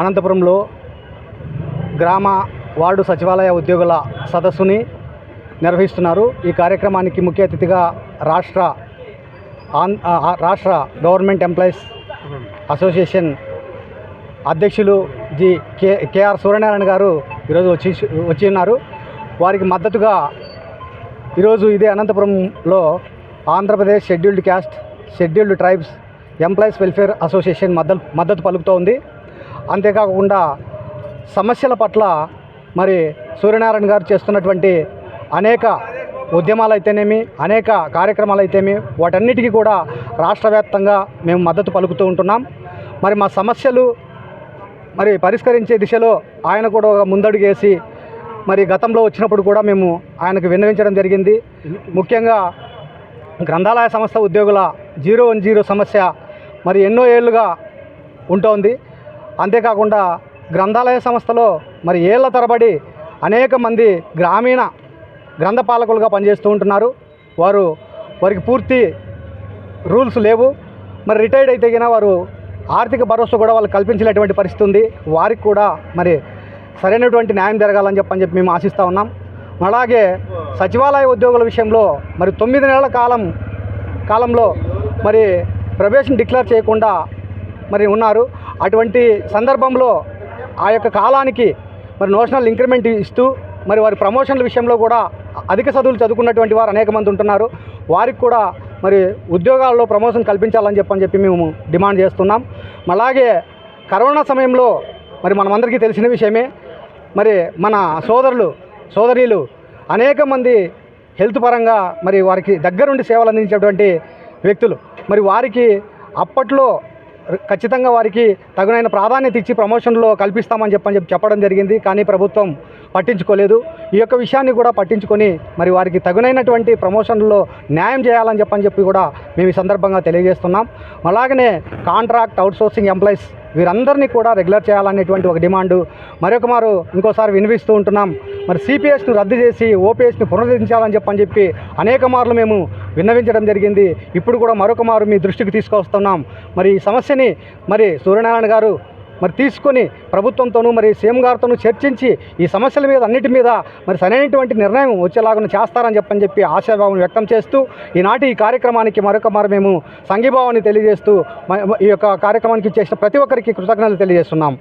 అనంతపురంలో గ్రామ వార్డు సచివాలయ ఉద్యోగుల సదస్సుని నిర్వహిస్తున్నారు. ఈ కార్యక్రమానికి ముఖ్య అతిథిగా రాష్ట్ర రాష్ట్ర గవర్నమెంట్ ఎంప్లాయీస్ అసోసియేషన్ అధ్యక్షులు G K KR Suryanarayana garu ఈరోజు వచ్చి వచ్చి ఉన్నారు. వారికి మద్దతుగా ఈరోజు ఇదే అనంతపురంలో Andhra Pradesh scheduled caste scheduled tribes employees welfare association మద్దతు మద్దతు పలుకుతోంది. అంతేకాకుండా సమస్యల పట్ల మరి సూర్యనారాయణ గారు చేస్తున్నటువంటి అనేక ఉద్యమాలు అయితేనేమి అనేక కార్యక్రమాలు అయితేమి వాటన్నిటికీ కూడా రాష్ట్ర వ్యాప్తంగా మేము మద్దతు పలుకుతూ ఉంటున్నాం. మరి మా సమస్యలు మరి పరిష్కరించే దిశలో ఆయన కూడా ఒక ముందడుగేసి మరి గతంలో వచ్చినప్పుడు కూడా మేము ఆయనకు విన్నవించడం జరిగింది. ముఖ్యంగా గ్రంథాలయ సంస్థ ఉద్యోగుల జీరో వన్ జీరో సమస్య మరి ఎన్నో ఏళ్ళుగా ఉంటోంది. అంతేకాకుండా గ్రంథాలయ సంస్థలో మరి ఏళ్ళ తరబడి అనేక మంది గ్రామీణ గ్రంథపాలకులుగా పనిచేస్తూ ఉంటున్నారు. వారు వారికి పూర్తి రూల్స్ లేవు. మరి రిటైర్డ్ అయితే గిన వారు ఆర్థిక భరోసా కూడా వాళ్ళు కల్పించలేటువంటి పరిస్థితి ఉంది. వారికి కూడా మరి సరైనటువంటి న్యాయం జరగాలని చెప్పని చెప్పి మేము ఆశిస్తూ ఉన్నాం. అలాగే సచివాలయ ఉద్యోగుల విషయంలో మరి తొమ్మిది నెలల కాలం కాలంలో మరి ప్రవేశం డిక్లేర్ చేయకుండా మరి ఉన్నారు. అటువంటి సందర్భంలో ఆ యొక్క కాలానికి మరి నోషనల్ ఇంక్రిమెంట్ ఇస్తూ మరి వారి ప్రమోషన్ల విషయంలో కూడా అధిక చదువులు చదువుకున్నటువంటి వారు అనేక మంది ఉంటున్నారు. వారికి కూడా మరి ఉద్యోగాల్లో ప్రమోషన్ కల్పించాలని చెప్పని చెప్పి మేము డిమాండ్ చేస్తున్నాం. అలాగే కరోనా సమయంలో మరి మనమందరికీ తెలిసిన విషయమే మరి మన సోదరులు సోదరీలు అనేక మంది హెల్త్ పరంగా మరి వారికి దగ్గరుండి సేవలు అందించేటువంటి వ్యక్తులు. మరి వారికి అప్పట్లో ఖచ్చితంగా వారికి తగినైన ప్రాధాన్యత ఇచ్చి ప్రమోషన్లో కల్పిస్తామని చెప్పని చెప్పి చెప్పడం జరిగింది. కానీ ప్రభుత్వం పట్టించుకోలేదు. ఈ యొక్క విషయాన్ని కూడా పట్టించుకొని మరి వారికి తగినైనటువంటి ప్రమోషన్లో న్యాయం చేయాలని చెప్పని చెప్పి కూడా మేము ఈ సందర్భంగా తెలియజేస్తున్నాం. అలాగనే కాంట్రాక్ట్ అవుట్సోర్సింగ్ ఎంప్లాయీస్ వీరందరినీ కూడా రెగ్యులర్ చేయాలనేటువంటి ఒక డిమాండు. మరొక మారు ఇంకోసారి వినిపిస్తూ ఉంటున్నాం. మరి సిపిఎస్ను రద్దు చేసి ఓపీఎస్ని పునరుద్ధరించాలని చెప్పని చెప్పి అనేక మార్లు మేము విన్నవించడం జరిగింది. ఇప్పుడు కూడా మరొక మారు మీ దృష్టికి తీసుకొస్తున్నాం. మరి ఈ సమస్యని మరి సూర్యనారాయణ గారు మరి తీసుకొని ప్రభుత్వంతోనూ మరి సీఎం గారితోనూ చర్చించి ఈ సమస్యల మీద అన్నిటి మీద మరి సరైనటువంటి నిర్ణయం వచ్చేలాగా చేస్తారని చెప్పని చెప్పి ఆశాభావం వ్యక్తం చేస్తూ ఈనాటి ఈ కార్యక్రమానికి మరొక మరి మేము సంఘీభావాన్ని తెలియజేస్తూ ఈ యొక్క కార్యక్రమానికి చేసిన ప్రతి ఒక్కరికి కృతజ్ఞతలు తెలియజేస్తున్నాం.